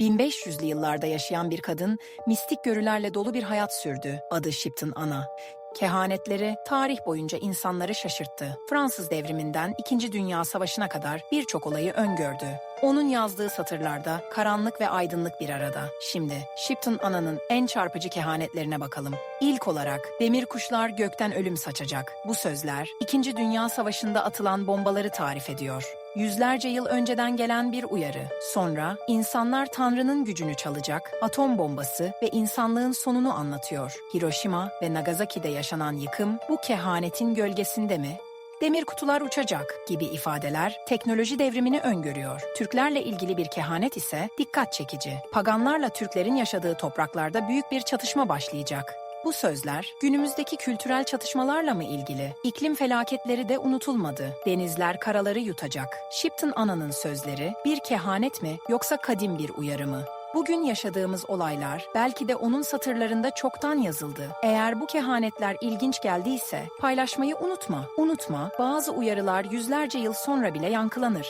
1500'lü yıllarda yaşayan bir kadın mistik görülerle dolu bir hayat sürdü. Adı Shipton Ana. Kehanetleri tarih boyunca insanları şaşırttı. Fransız devriminden İkinci Dünya Savaşı'na kadar birçok olayı öngördü. Onun yazdığı satırlarda karanlık ve aydınlık bir arada. Şimdi Shipton Ana'nın en çarpıcı kehanetlerine bakalım. İlk olarak demir kuşlar gökten ölüm saçacak. Bu sözler İkinci Dünya Savaşı'nda atılan bombaları tarif ediyor. Yüzlerce yıl önceden gelen bir uyarı. Sonra insanlar Tanrı'nın gücünü çalacak, atom bombası ve insanlığın sonunu anlatıyor. Hiroşima ve Nagasaki'de yaşanan yıkım bu kehanetin gölgesinde mi? Demir kutular uçacak gibi ifadeler teknoloji devrimini öngörüyor. Türklerle ilgili bir kehanet ise dikkat çekici. Paganlarla Türklerin yaşadığı topraklarda büyük bir çatışma başlayacak. Bu sözler günümüzdeki kültürel çatışmalarla mı ilgili? İklim felaketleri de unutulmadı. Denizler karaları yutacak. Shipton Ana'nın sözleri bir kehanet mi yoksa kadim bir uyarı mı? Bugün yaşadığımız olaylar belki de onun satırlarında çoktan yazıldı. Eğer bu kehanetler ilginç geldiyse paylaşmayı unutma. Unutma, bazı uyarılar yüzlerce yıl sonra bile yankılanır.